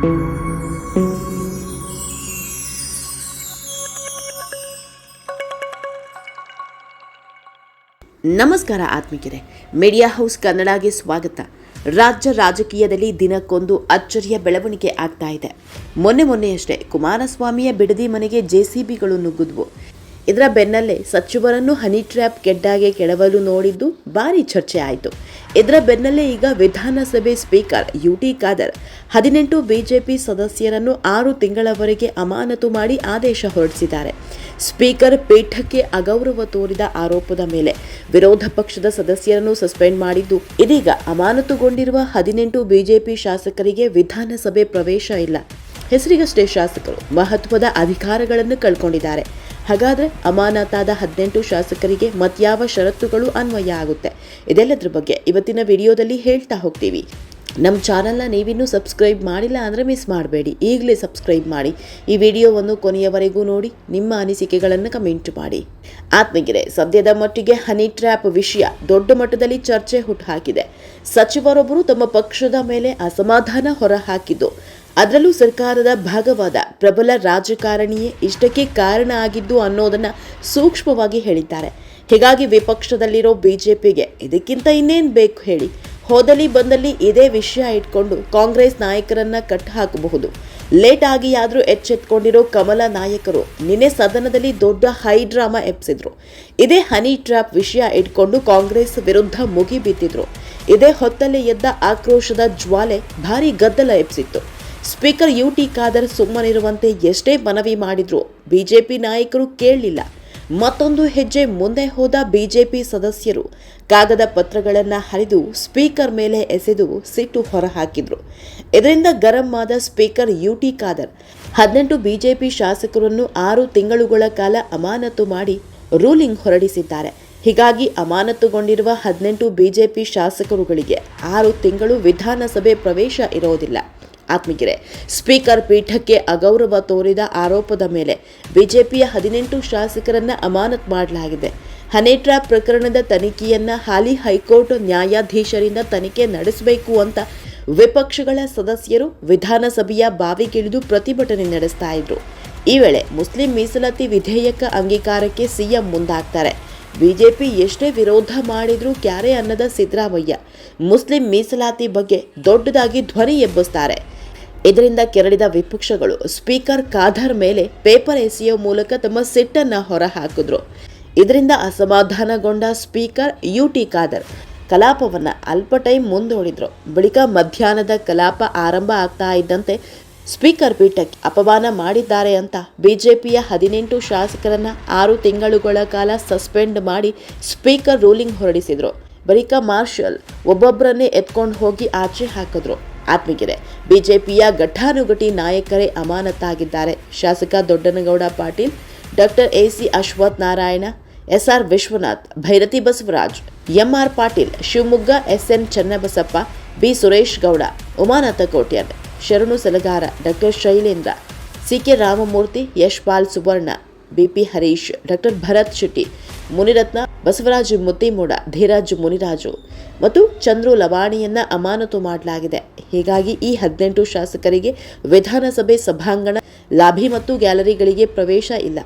ನಮಸ್ಕಾರ ಆತ್ಮಿಕರೆ media house ಕನ್ನಡಗೆ ಸ್ವಾಗತ. ರಾಜ್ಯ ರಾಜಕೀಯದಲ್ಲಿ ದಿನಕ್ಕೊಂದು ಅಚ್ಚರಿಯ ಬೆಳವಣಿಗೆ ಆಗ್ತಾ ಇದೆ. ಮೊನ್ನೆ ಮೊನ್ನೆಯಷ್ಟೇ ಕುಮಾರಸ್ವಾಮಿಯ ಬಿಡದಿ ಮನೆಗೆ ಜೆಸಿಬಿಗಳು ನುಗ್ಗಿದ್ವು. ಇದರ ಬೆನ್ನಲ್ಲೇ ಸಚಿವರನ್ನು ಹನಿ ಟ್ರ್ಯಾಪ್ ಗೆಡ್ಡಾಗೆ ಕೆಡವಲು ನೋಡಿದ್ದು ಭಾರಿ ಚರ್ಚೆ ಆಯಿತು. ಇದರ ಬೆನ್ನಲ್ಲೇ ಈಗ ವಿಧಾನಸಭೆ ಸ್ಪೀಕರ್ ಯು ಟಿ ಖಾದರ್ ಹದಿನೆಂಟು ಬಿಜೆಪಿ ಸದಸ್ಯರನ್ನು ಆರು ತಿಂಗಳವರೆಗೆ ಅಮಾನತು ಮಾಡಿ ಆದೇಶ ಹೊರಡಿಸಿದ್ದಾರೆ. ಸ್ಪೀಕರ್ ಪೀಠಕ್ಕೆ ಅಗೌರವ ತೋರಿದ ಆರೋಪದ ಮೇಲೆ ವಿರೋಧ ಪಕ್ಷದ ಸದಸ್ಯರನ್ನು ಸಸ್ಪೆಂಡ್ ಮಾಡಿದ್ದು, ಇದೀಗ ಅಮಾನತುಗೊಂಡಿರುವ ಹದಿನೆಂಟು ಬಿಜೆಪಿ ಶಾಸಕರಿಗೆ ವಿಧಾನಸಭೆ ಪ್ರವೇಶ ಇಲ್ಲ. ಹೆಸರಿಗಷ್ಟೇ ಶಾಸಕರು ಮಹತ್ವದ ಅಧಿಕಾರಗಳನ್ನು ಕಳ್ಕೊಂಡಿದ್ದಾರೆ. ಹಾಗಾದ್ರೆ ಅಮಾನತಾದ ಹದಿನೆಂಟು ಶಾಸಕರಿಗೆ ಮತ್ಯಾವ ಷರತ್ತುಗಳು ಅನ್ವಯ ಆಗುತ್ತೆ? ಇದೆಲ್ಲದ್ರ ಬಗ್ಗೆ ಇವತ್ತಿನ ವಿಡಿಯೋದಲ್ಲಿ ಹೇಳ್ತಾ ಹೋಗ್ತೀವಿ. ನಮ್ಮ ಚಾನಲ್ನ ನೀವಿನ್ನೂ ಸಬ್ಸ್ಕ್ರೈಬ್ ಮಾಡಿಲ್ಲ ಅಂದರೆ ಮಿಸ್ ಮಾಡಬೇಡಿ. ಈಗಲೇ ಸಬ್ಸ್ಕ್ರೈಬ್ ಮಾಡಿ. ಈ ವಿಡಿಯೋವನ್ನು ಕೊನೆಯವರೆಗೂ ನೋಡಿ, ನಿಮ್ಮ ಅನಿಸಿಕೆಗಳನ್ನು ಕಮೆಂಟ್ ಮಾಡಿ. ಆತ್ಮಗಿರೆ ಸದ್ಯದ ಮಟ್ಟಿಗೆ ಹನಿ ಟ್ರ್ಯಾಪ್ ವಿಷಯ ದೊಡ್ಡ ಮಟ್ಟದಲ್ಲಿ ಚರ್ಚೆ ಹುಟ್ಟುಹಾಕಿದೆ ಸಚಿವರೊಬ್ಬರು ತಮ್ಮ ಪಕ್ಷದ ಮೇಲೆ ಅಸಮಾಧಾನ ಹೊರಹಾಕಿದ್ದು. ಅದರಲ್ಲೂ ಸರ್ಕಾರದ ಭಾಗವಾದ ಪ್ರಬಲ ರಾಜಕಾರಣಿಯೇ ಇಷ್ಟಕ್ಕೆ ಕಾರಣ ಆಗಿದ್ದು ಅನ್ನೋದನ್ನ ಸೂಕ್ಷ್ಮವಾಗಿ ಹೇಳಿದ್ದಾರೆ. ಹೀಗಾಗಿ ವಿಪಕ್ಷದಲ್ಲಿರೋ ಬಿಜೆಪಿಗೆ ಇದಕ್ಕಿಂತ ಇನ್ನೇನು ಬೇಕು ಹೇಳಿ. ಹೋದಲ್ಲಿ ಬಂದಲ್ಲಿ ಇದೇ ವಿಷಯ ಇಟ್ಕೊಂಡು ಕಾಂಗ್ರೆಸ್ ನಾಯಕರನ್ನ ಕಟ್ ಹಾಕಬಹುದು. ಲೇಟ್ ಆಗಿಯಾದರೂ ಎಚ್ಚೆತ್ಕೊಂಡಿರೋ ಕಮಲ ನಾಯಕರು ನಿನ್ನೆ ಸದನದಲ್ಲಿ ದೊಡ್ಡ ಹೈ ಡ್ರಾಮಾ ಎಪ್ಸಿದ್ರು ಇದೇ ಹನಿ ಟ್ರ್ಯಾಪ್ ವಿಷಯ ಇಟ್ಕೊಂಡು ಕಾಂಗ್ರೆಸ್ ವಿರುದ್ಧ ಮುಗಿಬಿದ್ದಿದ್ರು. ಇದೇ ಹೊತ್ತಲ್ಲೇ ಎದ್ದ ಆಕ್ರೋಶದ ಜ್ವಾಲೆ ಭಾರಿ ಗದ್ದಲ ಎಪ್ಸಿತ್ತು ಸ್ಪೀಕರ್ ಯು ಟಿ ಖಾದರ್ ಸುಮ್ಮನಿರುವಂತೆ ಎಷ್ಟೇ ಮನವಿ ಮಾಡಿದ್ರು ಬಿಜೆಪಿ ನಾಯಕರು ಕೇಳಲಿಲ್ಲ. ಮತ್ತೊಂದು ಹೆಜ್ಜೆ ಮುಂದೆ ಹೋದ ಬಿಜೆಪಿ ಸದಸ್ಯರು ಕಾಗದ ಪತ್ರಗಳನ್ನು ಹರಿದು ಸ್ಪೀಕರ್ ಮೇಲೆ ಎಸೆದು ಸಿಟ್ಟು ಹೊರಹಾಕಿದ್ರು. ಇದರಿಂದ ಗರಂ ಆದ ಸ್ಪೀಕರ್ ಯು ಟಿ ಖಾದರ್ ಹದಿನೆಂಟು ಬಿಜೆಪಿ ಶಾಸಕರನ್ನು ಆರು ತಿಂಗಳುಗಳ ಕಾಲ ಅಮಾನತು ಮಾಡಿ ರೂಲಿಂಗ್ ಹೊರಡಿಸಿದ್ದಾರೆ. ಹೀಗಾಗಿ ಅಮಾನತುಗೊಂಡಿರುವ ಹದಿನೆಂಟು ಬಿಜೆಪಿ ಶಾಸಕರುಗಳಿಗೆ ಆರು ತಿಂಗಳು ವಿಧಾನಸಭೆ ಪ್ರವೇಶ ಇರೋದಿಲ್ಲ. ಆತ್ಮಗಿರೆ ಸ್ಪೀಕರ್ ಪೀಠಕ್ಕೆ ಅಗೌರವ ತೋರಿದ ಆರೋಪದ ಮೇಲೆ ಬಿಜೆಪಿಯ ಹದಿನೆಂಟು ಶಾಸಕರನ್ನ ಅಮಾನತ್ ಮಾಡಲಾಗಿದೆ. ಹನಿ ಟ್ರ್ಯಾಪ್ ಪ್ರಕರಣದ ತನಿಖೆಯನ್ನ ಹಾಲಿ ಹೈಕೋರ್ಟ್ ನ್ಯಾಯಾಧೀಶರಿಂದ ತನಿಖೆ ನಡೆಸಬೇಕು ಅಂತ ವಿಪಕ್ಷಗಳ ಸದಸ್ಯರು ವಿಧಾನಸಭೆಯ ಬಾವಿಗಿಳಿದು ಪ್ರತಿಭಟನೆ ನಡೆಸ್ತಾ ಇದ್ರು. ಈ ವೇಳೆ ಮುಸ್ಲಿಂ ಮೀಸಲಾತಿ ವಿಧೇಯಕ ಅಂಗೀಕಾರಕ್ಕೆ ಸಿಎಂ ಮುಂದಾಗ್ತಾರೆ. ಬಿಜೆಪಿ ಎಷ್ಟೇ ವಿರೋಧ ಮಾಡಿದ್ರೂ ಕ್ಯಾರೆ ಅನ್ನದ ಸಿದ್ದರಾಮಯ್ಯ ಮುಸ್ಲಿಂ ಮೀಸಲಾತಿ ಬಗ್ಗೆ ದೊಡ್ಡದಾಗಿ ಧ್ವನಿ ಎಬ್ಬಿಸ್ತಾರೆ. ಇದರಿಂದ ಕೆರಳಿದ ವಿಪಕ್ಷಗಳು ಸ್ಪೀಕರ್ ಖಾದರ್ ಮೇಲೆ ಪೇಪರ್ ಎಸೆಯೋ ಮೂಲಕ ತಮ್ಮ ಸಿಟ್ಟನ್ನ ಹೊರಹಾಕಿದ್ರು. ಇದರಿಂದ ಅಸಮಾಧಾನಗೊಂಡ ಸ್ಪೀಕರ್ ಯು ಟಿ ಖಾದರ್ ಕಲಾಪವನ್ನ ಅಲ್ಪ ಟೈಮ್ ಮುಂದೂಡಿದ್ರು. ಬಳಿಕ ಮಧ್ಯಾಹ್ನದ ಕಲಾಪ ಆರಂಭ ಆಗ್ತಾ ಇದ್ದಂತೆ ಸ್ಪೀಕರ್ ಪೀಠಕ್ಕೆ ಅಪಮಾನ ಮಾಡಿದ್ದಾರೆ ಅಂತ ಬಿಜೆಪಿಯ ಹದಿನೆಂಟು ಶಾಸಕರನ್ನ ಆರು ತಿಂಗಳುಗಳ ಕಾಲ ಸಸ್ಪೆಂಡ್ ಮಾಡಿ ಸ್ಪೀಕರ್ ರೂಲಿಂಗ್ ಹೊರಡಿಸಿದ್ರು. ಬಳಿಕ ಮಾರ್ಷಲ್ ಒಬ್ಬೊಬ್ಬರನ್ನೇ ಎತ್ಕೊಂಡು ಹೋಗಿ ಆಚೆ ಹಾಕಿದ್ರು. ಆತ್ಮಗಿರೆ ಬಿಜೆಪಿಯ ಘಟಾನುಘಟಿ ನಾಯಕರೇ ಅಮಾನತಾಗಿದ್ದಾರೆ. ಶಾಸಕ Doddanagouda Patil, doctor A C Ashwath Narayan, S R Vishwanath, Byrathi Basavaraj, M R Patil, Shivamogga S N Channabasappa, B Suresh Gowda, Umanatha Kotian Sharanu Salagar doctor Shailendra C K Ramamurthy Yashpal Suvarna B P Harish, doctor Bharath Shetty Munirathna, Basavaraj Mattimadu, Dheeraj Muniraju ಮತ್ತು ಚಂದ್ರು ಲವಾಣಿಯನ್ನ ಅಮಾನತು ಮಾಡಲಾಗಿದೆ. ಹೀಗಾಗಿ ಈ ಹದಿನೆಂಟು ಶಾಸಕರಿಗೆ ವಿಧಾನಸಭೆ ಸಭಾಂಗಣ ಲಾಭಿ ಮತ್ತು ಗ್ಯಾಲರಿಗಳಿಗೆ ಪ್ರವೇಶ ಇಲ್ಲ.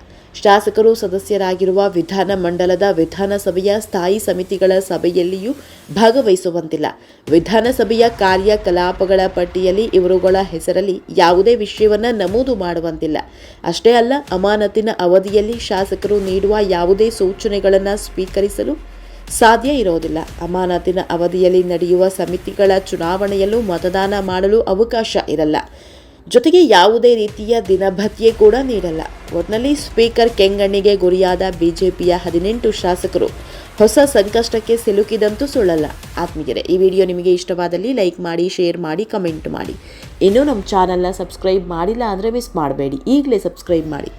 ಶಾಸಕರು ಸದಸ್ಯರಾಗಿರುವ ವಿಧಾನ ಮಂಡಲದ ವಿಧಾನಸಭೆಯ ಸ್ಥಾಯಿ ಸಮಿತಿಗಳ ಸಭೆಯಲ್ಲಿಯೂ ಭಾಗವಹಿಸುವಂತಿಲ್ಲ. ವಿಧಾನಸಭೆಯ ಕಾರ್ಯಕಲಾಪಗಳ ಪಟ್ಟಿಯಲ್ಲಿ ಇವರುಗಳ ಹೆಸರಲ್ಲಿ ಯಾವುದೇ ವಿಷಯವನ್ನು ನಮೂದು ಮಾಡುವಂತಿಲ್ಲ. ಅಷ್ಟೇ ಅಲ್ಲ, ಅಮಾನತಿನ ಅವಧಿಯಲ್ಲಿ ಶಾಸಕರು ನೀಡುವ ಯಾವುದೇ ಸೂಚನೆಗಳನ್ನು ಸ್ವೀಕರಿಸಲು ಸಾಧ್ಯ ಇರೋದಿಲ್ಲ. ಅಮಾನತಿನ ಅವಧಿಯಲ್ಲಿ ನಡೆಯುವ ಸಮಿತಿಗಳ ಚುನಾವಣೆಯಲ್ಲೂ ಮತದಾನ ಮಾಡಲು ಅವಕಾಶ ಇರಲ್ಲ. ಜೊತೆಗೆ ಯಾವುದೇ ರೀತಿಯ ದಿನಭತ್ಯೆ ಕೂಡ ನೀಡಲ್ಲ. ಒಟ್ನಲ್ಲಿ ಸ್ಪೀಕರ್ ಕೆಂಗಣ್ಣಿಗೆ ಗುರಿಯಾದ ಬಿಜೆಪಿಯ ಹದಿನೆಂಟು ಶಾಸಕರು ಹೊಸ ಸಂಕಷ್ಟಕ್ಕೆ ಸಿಲುಕಿದಂತೂ ಸುಳ್ಳಲ್ಲ. ಆತ್ಮೀಯರೇ, ಈ ವಿಡಿಯೋ ನಿಮಗೆ ಇಷ್ಟವಾದಲ್ಲಿ ಲೈಕ್ ಮಾಡಿ, ಶೇರ್ ಮಾಡಿ, ಕಮೆಂಟ್ ಮಾಡಿ. ಇನ್ನೂ ನಮ್ಮ ಚಾನಲ್ನ ಸಬ್ಸ್ಕ್ರೈಬ್ ಮಾಡಿಲ್ಲ ಅಂದರೆ ಮಿಸ್ ಮಾಡಬೇಡಿ. ಈಗಲೇ ಸಬ್ಸ್ಕ್ರೈಬ್ ಮಾಡಿ.